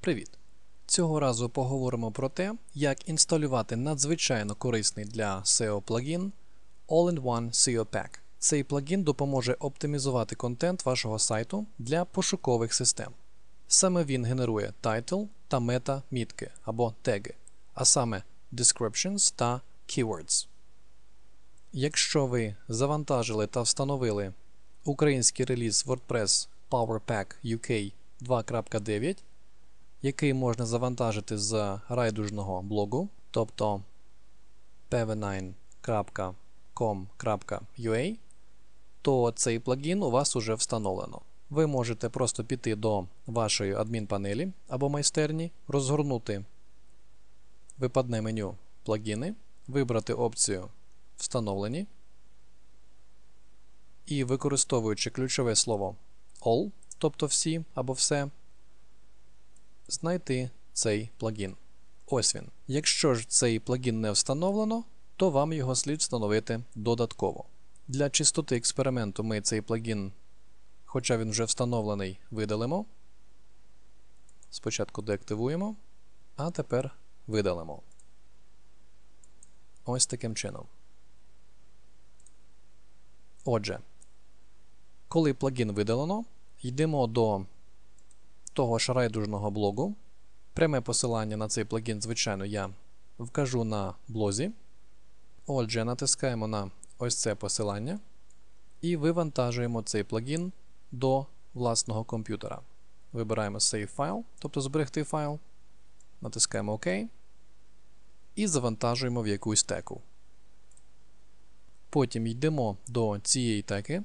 Привіт! Цього разу поговоримо про те, як інсталювати надзвичайно корисний для SEO плагін All-in-One SEO Pack. Цей плагін допоможе оптимізувати контент вашого сайту для пошукових систем. Саме він генерує title та мета мітки або теги, а саме descriptions та keywords. Якщо ви завантажили та встановили український реліз WordPress PowerPack UK 2.9, який можна завантажити з райдужного блогу, тобто pv9.com.ua, то цей плагін у вас уже встановлено. Ви можете просто піти до вашої адмінпанелі або майстерні, розгорнути випадне меню плагіни, вибрати опцію Встановлені і використовуючи ключове слово All, тобто всі або все, знайти цей плагін. Ось він. Якщо ж цей плагін не встановлено, то вам його слід встановити додатково. Для чистоти експерименту ми цей плагін, хоча він вже встановлений, видалимо. Спочатку деактивуємо, а тепер видалимо. Ось таким чином. Отже, коли плагін видалено, йдемо до того ж райдужного блогу. Пряме посилання на цей плагін, звичайно, я вкажу на блозі. Отже, натискаємо на ось це посилання і вивантажуємо цей плагін до власного комп'ютера. Вибираємо Save File, тобто зберегти файл, натискаємо ОК і завантажуємо в якусь теку. Потім йдемо до цієї теки,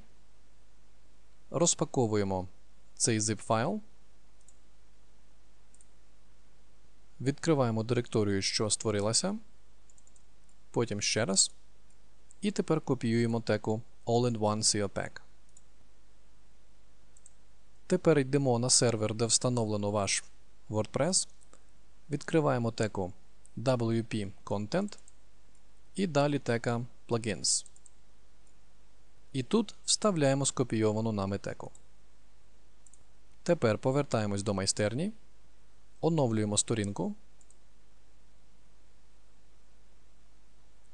розпаковуємо цей zip файл, відкриваємо директорію, що створилася, потім ще раз. І тепер копіюємо теку All-in-One SEO Pack. Тепер йдемо на сервер, де встановлено ваш WordPress, відкриваємо теку WP Content і далі тека Plugins. І тут вставляємо скопійовану нами теку. Тепер повертаємось до майстерні, оновлюємо сторінку.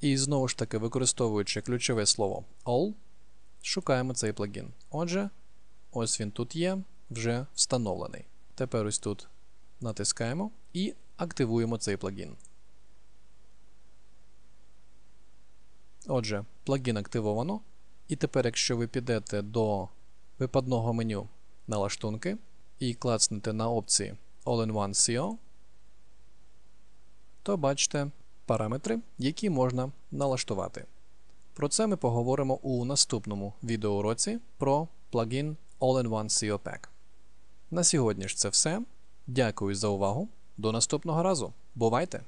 І знову ж таки, використовуючи ключове слово All, шукаємо цей плагін. Отже, ось він тут є, вже встановлений. Тепер ось тут натискаємо і активуємо цей плагін. Отже, плагін активовано. І тепер, якщо ви підете до випадного меню налаштунки і клацнете на опції All-in-One SEO, то бачите параметри, які можна налаштувати. Про це ми поговоримо у наступному відеоуроці про плагін All-in-One SEO Pack. На сьогодні ж це все. Дякую за увагу. До наступного разу. Бувайте!